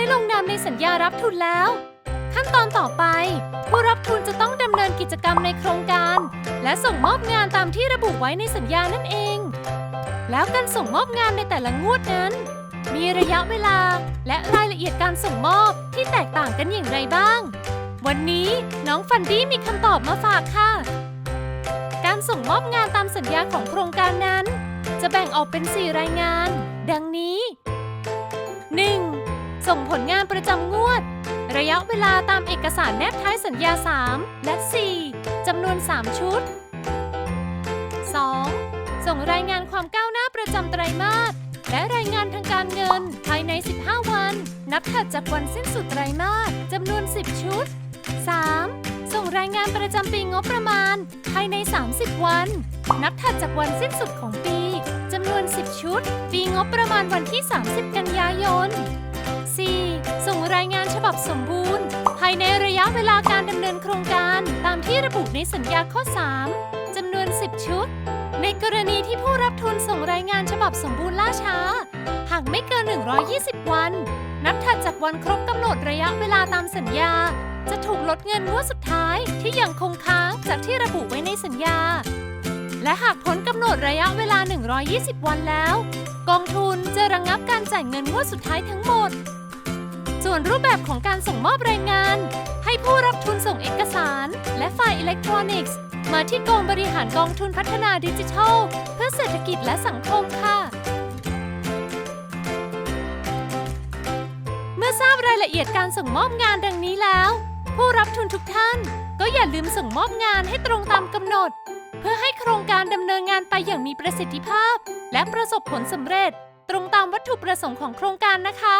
ได้ลงนามในสัญญารับทุนแล้ว ขั้นตอนต่อไป ผู้รับทุนจะต้องดำเนินกิจกรรมในโครงการ และส่งมอบงานตามที่ระบุไว้ในสัญญานั่นเอง แล้วการส่งมอบงานในแต่ละงวดนั้น มีระยะเวลาและรายละเอียดการส่งมอบที่แตกต่างกันอย่างไรบ้าง วันนี้น้องฟันดี้มีคำตอบมาฝากค่ะ การส่งมอบงานตามสัญญาของโครงการนั้น จะแบ่งออกเป็น 4 รายงาน ดังนี้ 1. ส่งผลงานประจำงวด ระยะเวลาตามเอกสารแนบท้ายสัญญา 3 และ 4จำนวน 3 ชุด 2. ส่งรายงานความก้าวหน้าประจำไตรมาสและรายงานทางการเงินภายใน 15 วัน นับถัดจากวันสิ้นสุดไตรมาสจำนวน 10 ชุด 3. ส่งรายงานประจำปีงบประมาณ ภายใน 30 วัน นับถัดจากวันสิ้นสุดของปีจำนวน 10 ชุด ปีงบประมาณวันที่ 30 กันยายน 4. ส่งรายงานฉบับสมบูรณ์ ภายในระยะเวลาการดำเนินโครงการตามที่ระบุในสัญญาข้อ 3จำนวน 10 ชุด ในกรณีที่ผู้รับทุนส่งรายงานฉบับสมบูรณ์ล่าช้า หากไม่เกิน 120 วัน นับถัดจากวันครบกำหนดระยะเวลาตามสัญญา จะถูกลดเงินงวดสุดท้ายที่ยังคงค้างจากที่ระบุไว้ในสัญญา และหากพ ดระยะเวลา 120 วันแล้ว กองทุนจะระงงับการจ่ายเงินงวดสุดท้ายทั้งหมด ส่วนรูปแบบของการส่งมอบรายงาน ให้ผู้รับทุนส่งเอกสาร และไฟล์อิเล็กทรอนิกส์ มาที่กองบริหารกองทุนพัฒนาดิจิทัล เพื่อเศรษฐกิจและสังคมค่ะ เมื่อทราบรายละเอียดการส่งมอบงานดังนี้แล้ว ผู้รับทุนทุกท่าน ก็อย่าลืมส่งมอบงานให้ตรงตามกำหนด เพื่อให้โครงการดำเนินงานไปอย่างมีประสิทธิภาพ และประสบผลสำเร็จ ตรงตามวัตถุประสงค์ของโครงการนะคะ